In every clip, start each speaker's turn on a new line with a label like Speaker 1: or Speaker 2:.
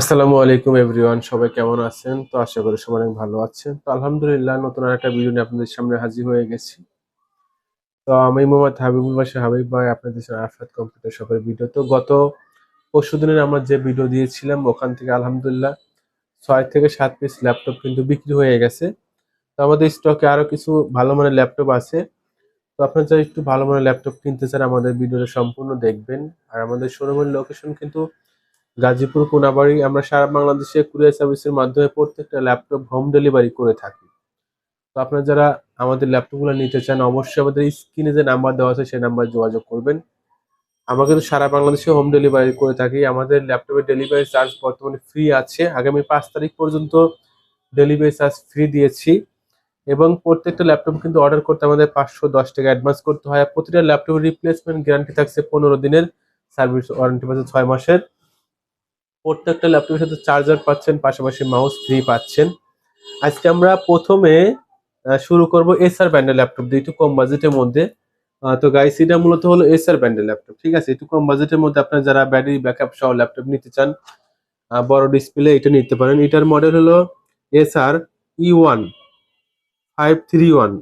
Speaker 1: আসসালামু আলাইকুম এভরিওয়ান সবাই কেমন আছেন? তো আশা করি সবাই অনেক ভালো আছেন। তো আলহামদুলিল্লাহ, নতুন আর একটা ভিডিও নিয়ে আপনাদের সামনে হাজির হয়ে গেছি। তো আমি মোহাম্মদ হাবিবুল বাসা হাবিব ভাই, আপনাদের সাথে আরফাত কম্পিউটার শপের ভিডিও তো গত পরশু দিনের আমরা যে ভিডিও দিয়েছিলাম, ওখান থেকে আলহামদুলিল্লাহ ছয় থেকে সাত পিস ল্যাপটপ কিন্তু বিক্রি হয়ে গেছে। তো আমাদের স্টকে আরও কিছু ভালো মানের ল্যাপটপ আছে। তো আপনারা যারা একটু ভালো মানের ল্যাপটপ কিনতে চান, আমাদের ভিডিওটা সম্পূর্ণ দেখবেন। আর আমাদের শোরুমের লোকেশন কিন্তু গাজীপুর, কোনাবাড়ি, আমরা সারা বাংলাদেশে কুরিয়ার সার্ভিসের মাধ্যমে প্রত্যেকটা ল্যাপটপ হোম ডেলিভারি করে থাকি। তো আপনারা যারা আমাদের ল্যাপটপগুলো নিতে চান, অবশ্যই আমাদের স্ক্রিনে যে নাম্বার দেওয়া আছে সেই নাম্বার যোগাযোগ করবেন। আমরা কিন্তু সারা বাংলাদেশে হোম ডেলিভারি করে থাকি। আমাদের ল্যাপটপের ডেলিভারি চার্জ বর্তমানে ফ্রি আছে। আগামী পাঁচ তারিখ পর্যন্ত ডেলিভারি চার্জ ফ্রি দিয়েছি। এবং প্রত্যেকটা ল্যাপটপ কিন্তু অর্ডার করতে আমাদের পাঁচশো দশ টাকা অ্যাডভান্স করতে হয়। প্রতিটা ল্যাপটপের রিপ্লেসমেন্ট গ্যারান্টি থাকছে পনেরো দিনের। সার্ভিস ওয়ারেন্টি পাচ্ছে ছয় মাসের। প্রত্যেকটা ল্যাপটপের সাথে চার্জার পাচ্ছেন, পাশাপাশি মাউস ফ্রি পাচ্ছেন। আজকে আমরা প্রথমে শুরু করব এসআর ব্র্যান্ডের ল্যাপটপ দিয়ে, একটু কম বাজেটের মধ্যে। তো গাইস এটা মূলত হলো এসআর ব্র্যান্ডের ল্যাপটপ ঠিক আছে? একটু কম বাজেটের মধ্যে আপনারা যারা ব্যাটারি ব্যাকআপ সহ ল্যাপটপ নিতে চান বড় ডিসপ্লে এটা নিতে পারেন। এটার মডেল হলো SR E one five three one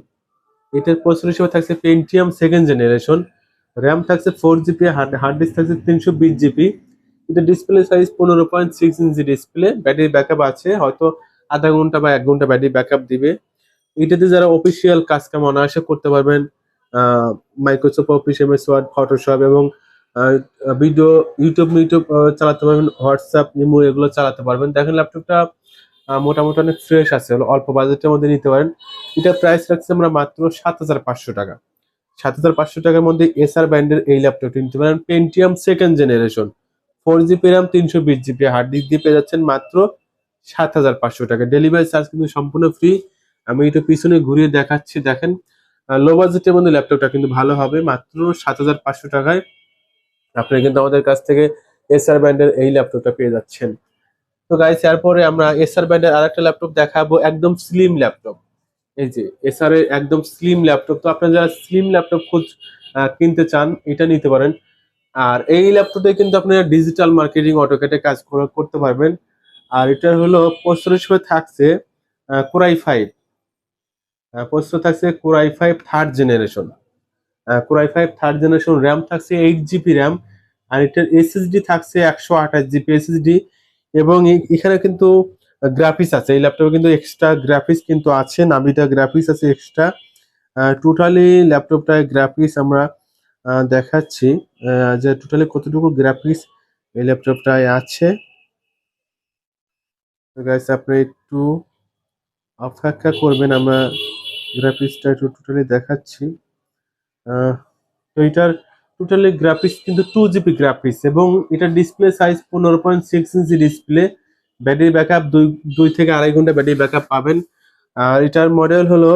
Speaker 1: এটার প্রসেসর হিসেবে থাকছে পেন্টিয়াম সেকেন্ড জেনারেশন র্যাম থাকছে ফোর জিবি হার্ড ডিস্ক থাকছে তিনশো বিশ জিবি এটা ডিসপ্লে সাইজ পনেরো point six inch display battery backup আছে, হয়তো আধা ঘণ্টা বা এক ঘণ্টা ব্যাটারি ব্যাকআপ দিবে। এটাতে যারা অফিসিয়াল কাজ কাম অনায়াসে করতে পারবেন Microsoft Office MS Word Photoshop এবং ভিডিও ইউটিউব ইউটিউব চালাতে পারবেন হোয়াটসঅ্যাপ ইমো এগুলো চালাতে পারবেন। দেখেন ল্যাপটপটা মোটামুটি অনেক ফ্রেশ আছে, অল্প বাজেটের মধ্যে নিতে পারেন। এটা প্রাইস রাখছে আমরা মাত্র সাত হাজার পাঁচশো টাকা। সাত হাজার পাঁচশো টাকার মধ্যে এসআর ব্র্যান্ডের এই ল্যাপটপটি নিতে পারেন। Pentium second generation four GB RAM, তিনশো বিশ জিবি হার্ড ডিস্ক দিয়ে পেয়ে যাচ্ছেন মাত্র সাত হাজার পাঁচশো টাকা। ডেলিভারি চার্জ কিন্তু সম্পূর্ণ ফ্রি আমি একটু পিছনে ঘুরিয়ে দেখাচ্ছি, দেখেন। লো বাজেটের মধ্যে ল্যাপটপটা কিন্তু ভালো হবে, মাত্র সাত হাজার পাঁচশো টাকায়। আপনারা কিন্তু আমাদের কাছ থেকে এসআর ব্র্যান্ডের এই ল্যাপটপটা পেয়ে যাচ্ছেন। তো গাইস এরপরে আমরা এসআর ব্র্যান্ডের আরেকটা ল্যাপটপ দেখাবো, একদম স্লিম ল্যাপটপ এই যে এসআর এর একদম স্লিম ল্যাপটপ তো আপনারা যারা স্লিম ল্যাপটপ খোঁজ কিনতে চান, এটা নিতে পারেন। আর এই ল্যাপটপে কিন্তু আপনারা ডিজিটাল মার্কেটিং অটোকেটে কাজ করতে পারবেন। আর এটার হলো হিসেবে থাকছে কোরাই ফাইভ প্রসেসর থাকছে core i five third generation core i five third generation RAM থাকছে এইট জিবি র্যাম আর এটার এসএসডি থাকছে একশো আঠাশ জিবি এসএসডি এবং এখানে কিন্তু গ্রাফিক্স আছে। এই ল্যাপটপে কিন্তু এক্সট্রা গ্রাফিক্স কিন্তু আছে, নাবিটা গ্রাফিক্স আছে এক্সট্রা টোটালি ল্যাপটপটায় গ্রাফিক্স আমরা দেখাচ্ছি যে টোটালি কতটুকু গ্রাফিক্স এই ল্যাপটপটায় আছে। গাইস আপনি একটু অপেক্ষা করবেন, আমরা গ্রাফিক্সটা একটু টোটালি দেখাচ্ছি। তো এটার টোটালি গ্রাফিক্স কিন্তু টু জিবি গ্রাফিক্স এবং এটার ডিসপ্লে সাইজ পনেরো point six inch display battery backup দুই দুই থেকে আড়াই ঘণ্টা ব্যাটারি ব্যাকআপ পাবেন। আর এটার মডেল হলো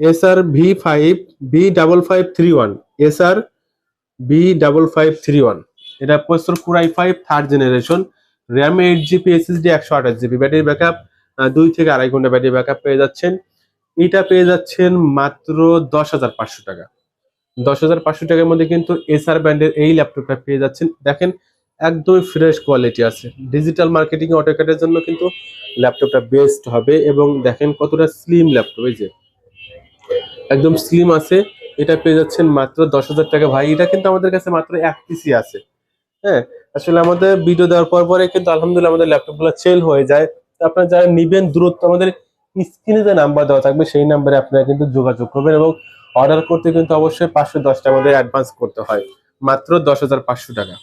Speaker 1: S R V five, V double five three one S R V double five three one. এটা processor core i five, third generation. RAM eight GB, SSD একশো আঠাশ জিবি। ব্যাটারি ব্যাকআপ দুই থেকে আড়াই ঘণ্টা ব্যাটারি ব্যাকআপ পেয়ে যাচ্ছেন। এটা পেয়ে যাচ্ছেন মাত্র দশ হাজার পাঁচশো টাকা। দশ হাজার পাঁচশো টাকার মধ্যে কিন্তু এসআর ব্র্যান্ডের এই ল্যাপটপটা পেয়ে যাচ্ছেন। দেখেন, একদমই ফ্রেশ কোয়ালিটি আছে। ডিজিটাল মার্কেটিং অটোকেটের জন্য কিন্তু ল্যাপটপটা বেস্ট হবে। এবং দেখেন কতটা স্লিম ল্যাপটপ, এই যে। একদম স্লিম আছে। এটা পেয়ে যাচ্ছেন মাত্র দশ হাজার টাকা। ভাই, এটা কিন্তু আমাদের কাছে মাত্র এক পিসি আছে। হ্যাঁ আসলে আমাদের ভিডিও দেওয়ার পর পরে কিন্তু আলহামদুলিল্লাহ আমাদের ল্যাপটপগুলো সেল হয়ে যায়। আপনারা যারা নিবেন দূরত্ব, আমাদের স্ক্রিনে যে নাম্বার দেওয়া থাকবে, সেই নাম্বারে আপনারা কিন্তু যোগাযোগ করবেন এবং অর্ডার করতে কিন্তু অবশ্যই পাঁচশো দশ টাকা আমাদের অ্যাডভান্স করতে হয়। মাত্র দশ হাজার পাঁচশো টাকা।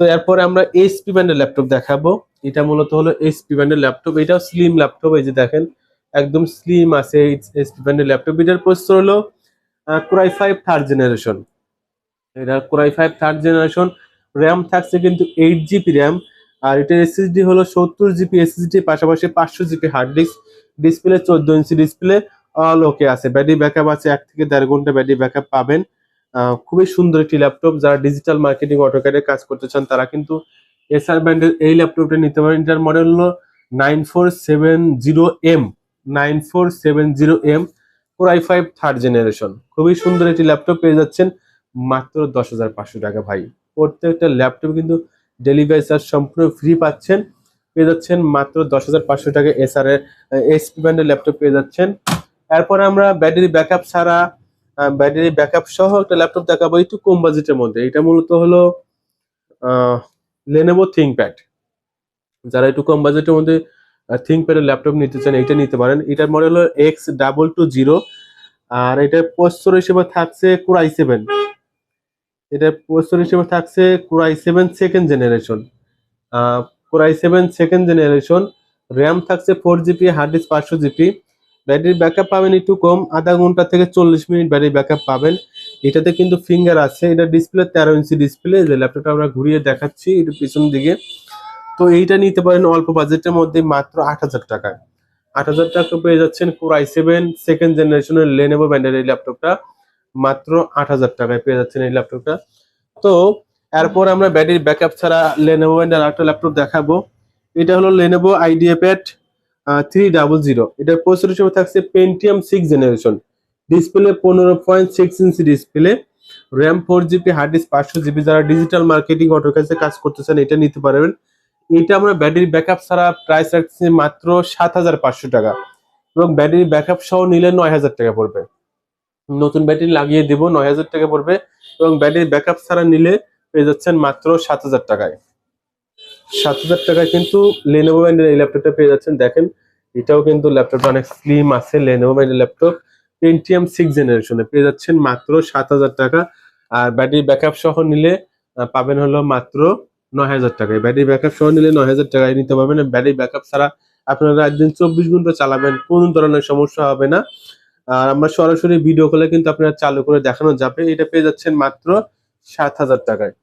Speaker 1: তো এরপরে আমরা এইচপি ব্র্যান্ডের ল্যাপটপ দেখাবো। এটা মূলত হলো এইচপি ব্র্যান্ডের ল্যাপটপ এটাও স্লিম ল্যাপটপ এই যে দেখেন। একদম স্লিম আছে এইচপি ব্র্যান্ডের ল্যাপটপ এটার প্রসেসর হলো core i five third generation এটা core i five third generation RAM থাকছে কিন্তু এইট জিবি র্যাম আর এটার এসএসডি হলো সত্তর জিবি এসএসডি পাশাপাশি পাঁচশো জিবি হার্ড ডিস্ক ডিসপ্লে চোদ্দ ইঞ্চি ডিসপ্লে অল ওকে আছে। ব্যাটারি ব্যাকআপ আছে, এক থেকে দেড় ঘণ্টা ব্যাটারি ব্যাকআপ পাবেন। খুবই সুন্দর একটি ল্যাপটপ যারা ডিজিটাল মার্কেটিং অটোক্যাডে কাজ করতে চান, তারা কিন্তু এসআর ব্র্যান্ডের এই ল্যাপটপটা নিতে পারেন। এটার মডেল হলো nine four seven zero M nine four seven zero M core five third generation খুবই সুন্দর একটি ল্যাপটপ পেয়ে যাচ্ছেন। মাত্র দশ হাজার পাঁচশো টাকা ভাই। প্রত্যেকটা ল্যাপটপ কিন্তু ডেলিভারি চার্জ সম্পূর্ণ ফ্রি পাচ্ছেন। পেয়ে যাচ্ছেন মাত্র দশ হাজার পাঁচশো টাকা এসআর এইচপি ব্র্যান্ডের ল্যাপটপ পেয়ে যাচ্ছেন। এরপরে আমরা ব্যাটারি ব্যাকআপ ছাড়া ব্যাটারি ব্যাকআপ সহ একটা ল্যাপটপ দেখাবো একটু কম বাজেটের মধ্যে। এটা মূলত হলো লেনোভো থিঙ্কপ্যাড যারা একটু কম বাজেটের মধ্যে থিঙ্কপ্যাডের ল্যাপটপ নিতে চান এটা নিতে পারেন। এটার মডেল হলো এক্স ডাবল টু জিরো আর এটার প্রসেসর হিসেবে থাকছে কোরাই সেভেন এটার প্রসেসর হিসেবে থাকছে core i seven second generation core i seven second generation RAM থাকছে ফোর জিবি হার্ড ডিস্ক পাঁচশো জিবি ব্যাটারি ব্যাকআপ পাবেন একটু কম, আধা ঘণ্টা থেকে চল্লিশ মিনিট ব্যাটারি ব্যাকআপ পাবেন। এটাতে কিন্তু ফিঙ্গার আছে, এটা ডিসপ্লে তেরো ইঞ্চি ডিসপ্লে যে ল্যাপটপটা আমরা ঘুরিয়ে দেখাচ্ছি একটু পিছন দিকে। তো এইটা নিতে পারেন অল্প বাজেটের মধ্যে মাত্র আট হাজার টাকায়। আট হাজার টাকা পেয়ে যাচ্ছেন কোরাই সেভেন সেকেন্ড জেনারেশনের লেনেভো ব্র্যান্ডের এই ল্যাপটপটা মাত্র আট হাজার টাকায় পেয়ে যাচ্ছেন এই ল্যাপটপটা তো এরপর আমরা ব্যাটারি ব্যাকআপ ছাড়া লেনেভো ব্র্যান্ডের একটা ল্যাপটপ দেখাবো। এটা হলো Lenovo IdeaPad three double zero এটার প্রসেসর হিসেবে থাকছে পেন্টিয়াম সিক্স জেনারেশন ডিসপ্লে পনেরো point six inch display RAM four GB hard disk পাঁচশো জিবি যারা ডিজিটাল মার্কেটিং অটোর কাছে কাজ করতেছেন এটা নিতে পারবেন। এটা আমরা ব্যাটারি ব্যাকআপ ছাড়া প্রাইস রাখছি মাত্র সাত হাজার পাঁচশো টাকা এবং ব্যাটারি ব্যাকআপ সহ নিলে নয় হাজার টাকা পড়বে। নতুন ব্যাটারি লাগিয়ে দিব, নয় হাজার টাকা পড়বে এবং ব্যাটারি ব্যাকআপ ছাড়া নিলে পেয়ে যাচ্ছেন মাত্র সাত হাজার টাকায়। সাত হাজার টাকায় কিন্তু লেনোভো ব্র্যান্ডের এই ল্যাপটপটা পেয়ে যাচ্ছেন। দেখেন, এটাও কিন্তু ল্যাপটপটা অনেক স্লিম আছে লেনোভো ব্র্যান্ডের ল্যাপটপ পেন্টিএম সিক্স জেনারেশনে পেয়ে যাচ্ছেন মাত্র সাত হাজার টাকা। আর ব্যাটারি ব্যাকআপ সহ নিলে পাবেন হলো মাত্র নয় হাজার টাকায় ব্যাটারি ব্যাকআপ সহ নিলে নয় হাজার টাকায় নিতে পারবেন। ব্যাটারি ব্যাকআপ ছাড়া আপনারা একদিন চব্বিশ ঘণ্টা চালাবেন, কোনো ধরনের সমস্যা হবে না। আর আমরা সরাসরি ভিডিও কলে কিন্তু আপনারা চালু করে দেখানো যাবে। এটা পেয়ে যাচ্ছেন মাত্র সাত হাজার টাকায়।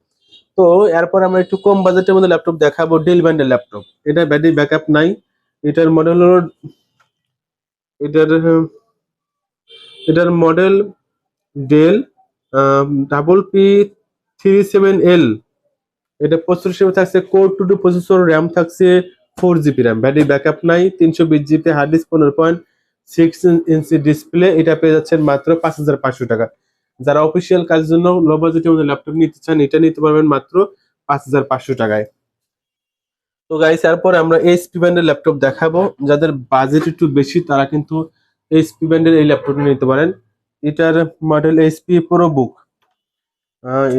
Speaker 1: তো এরপর আমরা একটু কম বাজেটের মধ্যে ল্যাপটপ দেখাবো ডেল ব্যান্ডের ল্যাপটপ এটা ব্যাটারি ব্যাকআপ নাই। এটার মডেল হলো, এটার এটার model Dell double P three seven L এটা প্রসেসর হিসেবে থাকছে core two two processor RAM থাকছে four GB RAM battery backup নাই, তিনশো বিশ জিবি হার্ড ডিস্ক পনেরো পয়েন্ট সিক্স ইঞ্চি ডিসপ্লে এটা পেয়ে যাচ্ছেন মাত্র পাঁচ হাজার পাঁচশো টাকা। যারা অফিসিয়াল কাজের জন্য লো বাজেটের মধ্যে ল্যাপটপ নিতে চান, এটা নিতে পারবেন মাত্র পাঁচ হাজার পাঁচশো টাকায়। তো গাইস এরপর আমরা এইচপি ব্র্যান্ডের ল্যাপটপ দেখাবো। যাদের বাজেট একটু বেশি, তারা কিন্তু এইচপি ব্র্যান্ডের এই ল্যাপটপটা নিতে পারেন। এটার মডেল এইচপি প্রো বুক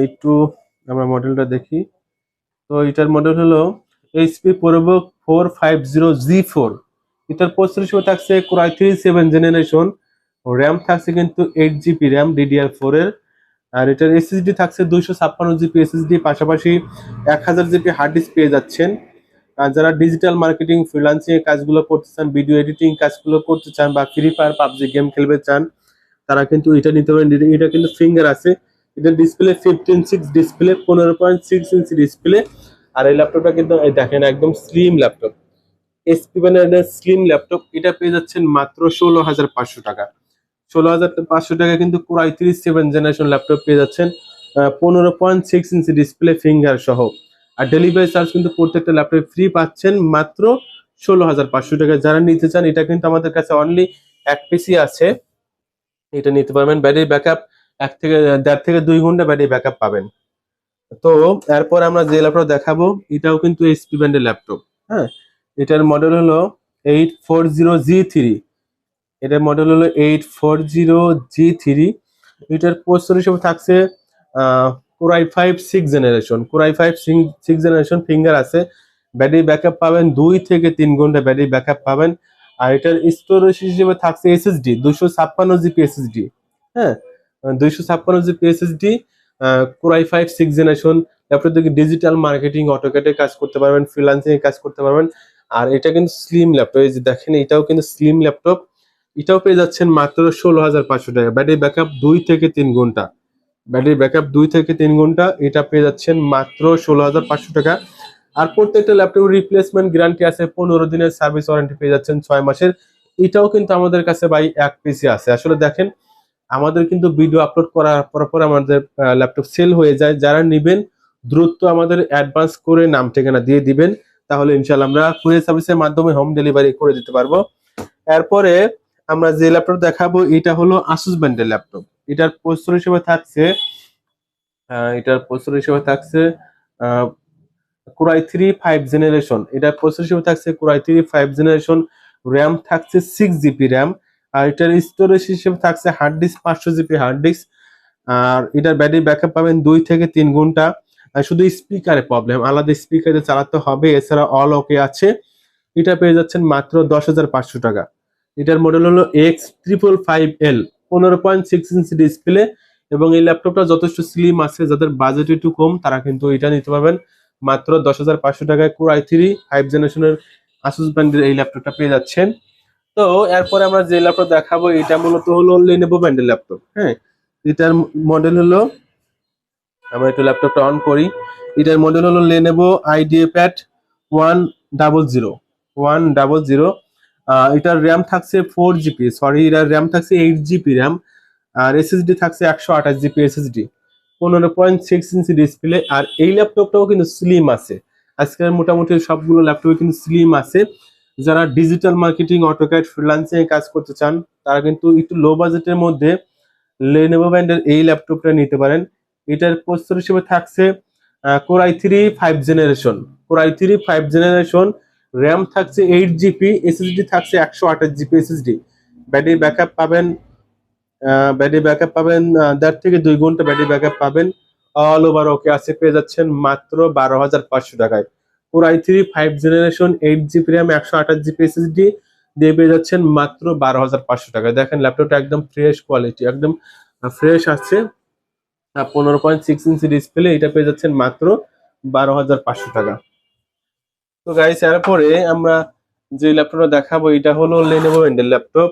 Speaker 1: একটু আমরা মডেলটা দেখি। তো এটার মডেল হলো HP pro book four five zero G four এটার প্রসেসর থাকছে core i three seven generation RAM থাকছে কিন্তু eight GB RAM DDR four এর। আর এটার এসএসডি থাকছে দুইশো ছাপ্পান্ন জিবি এসএসডি পাশাপাশি এক হাজার জিবি হার্ড ডিস্ক পেয়ে যাচ্ছেন। আর যারা ডিজিটাল মার্কেটিং ফ্রিলান্সিং এর কাজগুলো করতে চান ভিডিও এডিটিং কাজগুলো করতে চান বা ফ্রি ফায়ার পাবজি গেম খেলতে চান, তারা কিন্তু এটা নিতে পারেন। এটা কিন্তু ফিঙ্গার আছে। এটা ডিসপ্লে ফিফটিন সিক্স ডিসপ্লে পনেরো পয়েন্ট সিক্স ইঞ্চি ডিসপ্লে আর এই ল্যাপটপটা কিন্তু দেখেন, একদম স্লিম ল্যাপটপ এসপি ব্র্যান্ডের স্লিম ল্যাপটপ এটা পেয়ে যাচ্ছেন মাত্র ষোলো হাজার পাঁচশো টাকা। ষোলো হাজার পাঁচশো টাকা কিন্তু কোরাই সেভেন জেনারেশন ল্যাপটপ পেয়ে যাচ্ছেন পনেরো point six inch display finger সহ। আর ডেলিভারি চার্জ কিন্তু প্রত্যেকটা ল্যাপটপে ফ্রি পাচ্ছেন মাত্র ষোলো হাজার পাঁচশো টাকা। যারা নিতে চান, এটা কিন্তু আমাদের কাছে অনলি এক পিসি আছে। এটা নিতে পারবেন ব্যাটারি ব্যাকআপ এক থেকে দেড় থেকে দুই ঘণ্টা ব্যাটারি ব্যাকআপ পাবেন। তো এরপর আমরা যে ল্যাপটপ দেখাবো, এটাও কিন্তু এইচপি ব্র্যান্ডের ল্যাপটপ হ্যাঁ? এটার মডেল হলো eight four zero G three. এটার মডেল হলো eight four zero G three. এটার প্রসেসর হিসেবে থাকছে core i five six generation core i five six generation finger আছে। ব্যাটারি ব্যাকআপ পাবেন দুই থেকে তিন ঘণ্টা ব্যাটারি ব্যাকআপ পাবেন। আর এটার স্টোরেজ হিসেবে থাকছে এসএসডি দুশো ছাপ্পান্ন জিবি এসএসডি হ্যাঁ? দুইশো ছাপ্পান্ন GB SSD core i five six generation laptop থেকে ডিজিটাল মার্কেটিং অটোকেটে কাজ করতে পারবেন ফ্রিলান্সিং কাজ করতে পারবেন। আর এটা কিন্তু স্লিম ল্যাপটপ এই যে দেখেন, এটাও কিন্তু স্লিম ল্যাপটপ এটাও পেয়ে যাচ্ছেন মাত্র ষোলো হাজার পাঁচশো টাকা। ব্যাটারি ব্যাকআপ দুই থেকে তিন ঘণ্টা। ব্যাটারি ব্যাকআপ দুই থেকে তিন ঘণ্টা, এটা পেয়ে যাচ্ছেন মাত্র ষোলো হাজার পাঁচশো টাকা। আর প্রত্যেকটা ল্যাপটপ রিপ্লেসমেন্ট গ্যারান্টি আছে, পনেরো দিনের সার্ভিস ওয়ারেন্টি পেয়ে যাচ্ছেন ছয় মাসের। এটাও কিন্তু আমাদের কাছে ভাই এক পিসি আছে। আসলে দেখেন আমাদের কিন্তু ভিডিও আপলোড করার পর পর আমাদের ল্যাপটপ সেল হয়ে যায়। যারা নিবেন, দ্রুত আমাদের অ্যাডভান্স করে নাম ঠিকানা দিয়ে দিবেন। তাহলে ইনশাল্লাহ আমরা কুরিয়ার সার্ভিসের মাধ্যমে হোম ডেলিভারি করে দিতে পারব। এরপরে আমরা যে ল্যাপটপ দেখাবো, এটা হলো আসুস ব্র্যান্ডের ল্যাপটপ এটার প্রসেসর হিসেবে থাকছে এটার প্রসেসর হিসেবে থাকছে core i three five generation এটার প্রসেসর হিসেবে থাকছে core i three five generation RAM থাকছে সিক্স জিবি র্যাম আর এটার স্টোরেজ হিসেবে থাকছে হার্ড ডিস্ক পাঁচশো জিবি হার্ড ডিস্ক আর এটার ব্যাটারি ব্যাকআপ পাবেন দুই থেকে তিন ঘণ্টা। শুধু স্পিকারে প্রবলেম আলাদা স্পিকারে চালাতে হবে, এছাড়া অল ওকে আছে। এটা পেয়ে যাচ্ছেন মাত্র দশ হাজার পাঁচশো টাকা। এটার মডেল হলো এক্স ট্রিপল ফাইভ এল পনেরো পয়েন্ট সিক্স ইঞ্চি ডিসপ্লে এবং এই ল্যাপটপটা যথেষ্ট স্লিম আছে, যাদের বাজেট একটু কম, তারা কিন্তু এটা নিতে পারবেন। মাত্র দশ হাজার পাঁচশো টাকায় কোর আই থ্রি ফাইভ জেনারেশনের আসুস ব্র্যান্ডের এই ল্যাপটপটা পেয়ে যাচ্ছেন। তো এরপরে আমরা যে ল্যাপটপ দেখাবো, এটা মূলত হলো লেনেভো ব্র্যান্ডের ল্যাপটপ হ্যাঁ? এটার মডেল হলো, আমরা একটু ল্যাপটপটা অন করি। এটার মডেল হলো Lenovo idea pad one double zero one double zero এটার র্যাম থাকছে ফোর জিবি সরি এটার র্যাম থাকছে এইট জিবি র্যাম আর এসএসডি থাকছে একশো আঠাশ জিবি এসএসডি পনেরো পয়েন্ট সিক্স ইঞ্চি ডিসপ্লে আর এই ল্যাপটপটাও কিন্তু স্লিম আছে। আজকের মোটামুটি সবগুলো ল্যাপটপে কিন্তু স্লিম আছে। যারা ডিজিটাল মার্কেটিং অটোক্যাট ফ্রিল্যান্সিং এ কাজ করতে চান, তারা কিন্তু একটু লো বাজেটের মধ্যে লেনোভো ব্র্যান্ডের এই ল্যাপটপটা নিতে পারেন। এটার প্রস্তর হিসেবে থাকছে core i three five generation core i three five generation RAM থাকছে এইট জিবি এসএসডি থাকছে একশো আঠাশ জিবি এসএসডি ব্যাটারি ব্যাকআপ পাবেন ব্যাটারি ব্যাকআপ পাবেন দেড় থেকে দুই ঘণ্টা ব্যাটারি ব্যাকআপ পাবেন। অল ওভার ওকে আছে, পেয়ে যাচ্ছেন মাত্র বারো হাজার পাঁচশো টাকায়। Core i three five generation eight GB RAM একশো আঠাশ জিবি এসএসডি দিয়ে পেয়ে যাচ্ছেন মাত্র বারো হাজার পাঁচশো টাকা। দেখেন ল্যাপটপটা একদম ফ্রেশ কোয়ালিটি একদম ফ্রেশ আছে। পনেরো পয়েন্ট সিক্স ইঞ্চি ডিসপ্লে এটা পেয়ে যাচ্ছেন মাত্র বারো হাজার পাঁচশো টাকা। তো গাইস এরপরে আমরা যে ল্যাপটপটা দেখাবো, এটা হলো লেনোভো ব্র্যান্ডের ল্যাপটপ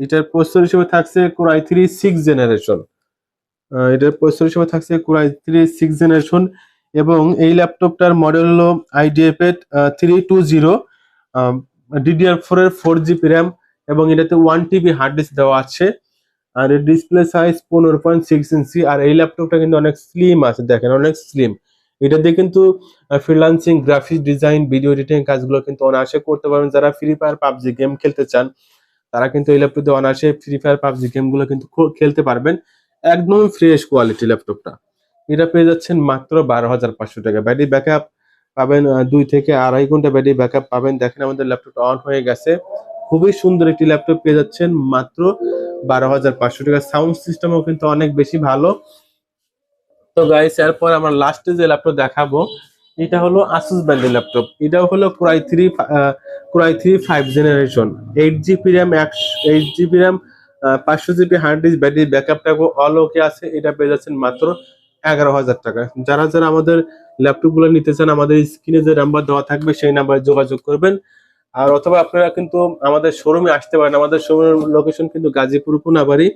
Speaker 1: এটার প্রসেসর হিসেবে থাকছে core i three six generation এটার প্রসেসর হিসেবে থাকছে কোরাই থ্রি সিক্স জেনারেশন এবং এই ল্যাপটপটার মডেল হলো আইডিএফেট three two zero DDR four এর ফোর জিবি র্যাম এবং এটাতে ওয়ান টিবি হার্ড ডিস্ক দেওয়া আছে। আর এর ডিসপ্লে সাইজ পনেরো পয়েন্ট সিক্স ইঞ্চি আর এই ল্যাপটপটা কিন্তু অনেক স্লিম আছে, দেখেন অনেক স্লিম এটা দিয়ে কিন্তু freelancing graphics design video editing কাজগুলো কিন্তু অনায়াসে করতে পারবেন। যারা ফ্রি ফায়ার পাবজি গেম খেলতে চান, তারা কিন্তু এই ল্যাপটপ ল্যাপটপে অনায়াসে ফ্রি ফায়ার পাবজি গেমগুলো কিন্তু খেলতে পারবেন। একদম ফ্রেশ কোয়ালিটি ল্যাপটপটা এটা পেয়ে যাচ্ছেন মাত্র বারো হাজার পাঁচশো টাকা। ব্যাটারি ব্যাকআপ পাবেন দুই থেকে আড়াই ঘণ্টা ব্যাটারি ব্যাকআপ পাবেন। দেখেন আমাদের ল্যাপটপটা অন হয়ে গেছে। খুবই সুন্দর একটি ল্যাপটপ পেয়ে যাচ্ছেন মাত্র বারো হাজার পাঁচশো টাকা। সাউন্ড সিস্টেমও কিন্তু অনেক বেশি ভালো। তো গাইস এরপর আমরা লাস্টে যে ল্যাপটপ দেখাবো, এটা হলো আসুস ব্র্যান্ডের ল্যাপটপ এটাও হলো core i three core i three five generation eight GB RAM একশো এইট জিবি র্যাম পাঁচশো জিবি হার্ড ডিস্ক ব্যাটারি ব্যাকআপটাও অল ওকে আছে। এটা পেয়ে যাচ্ছেন মাত্র এগারো হাজার টাকা। যারা যারা আমাদের ল্যাপটপগুলো নিতে চান, আমাদের স্ক্রিনে যে নাম্বার দেওয়া থাকবে, সেই নাম্বারে যোগাযোগ করবেন। আর অথবা আপনারা কিন্তু আমাদের শোরুমে আসতে পারেন। আমাদের শোরুমের লোকেশন কিন্তু গাজীপুর পুনাবাড়ি।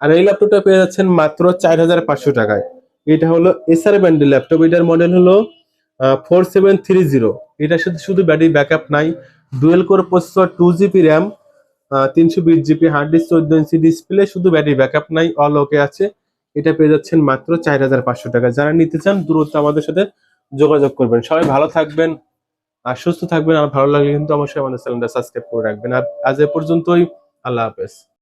Speaker 1: আর এই ল্যাপটপটা পেয়ে যাচ্ছেন মাত্র চার হাজার পাঁচশো টাকায়। এটা হলো এসআর ব্যান্ডের ল্যাপটপ এটার মডেল হলো ফোর সেভেন থ্রি জিরো এটা শুধু শুধু ব্যাটারি ব্যাকআপ নাই। Dual core processor two GB RAM তিনশো বিশ জিবি হার্ড ডিস্ক চোদ্দ ইঞ্চি ডিসপ্লে শুধু ব্যাটারি ব্যাকআপ নাই। অল ওকে আছে। এটা পেয়ে যাচ্ছেন মাত্র চার হাজার পাঁচশো টাকা। যারা নিতে চান দূরত্ব আমাদের সাথে যোগাযোগ করবেন। সবাই ভালো থাকবেন আর সুস্থ থাকবেন। আর ভালো লাগলে কিন্তু অবশ্যই আমাদের চ্যানেলটা সাবস্ক্রাইব করে রাখবেন। আর আজ এ পর্যন্তই। আল্লাহ হাফেজ।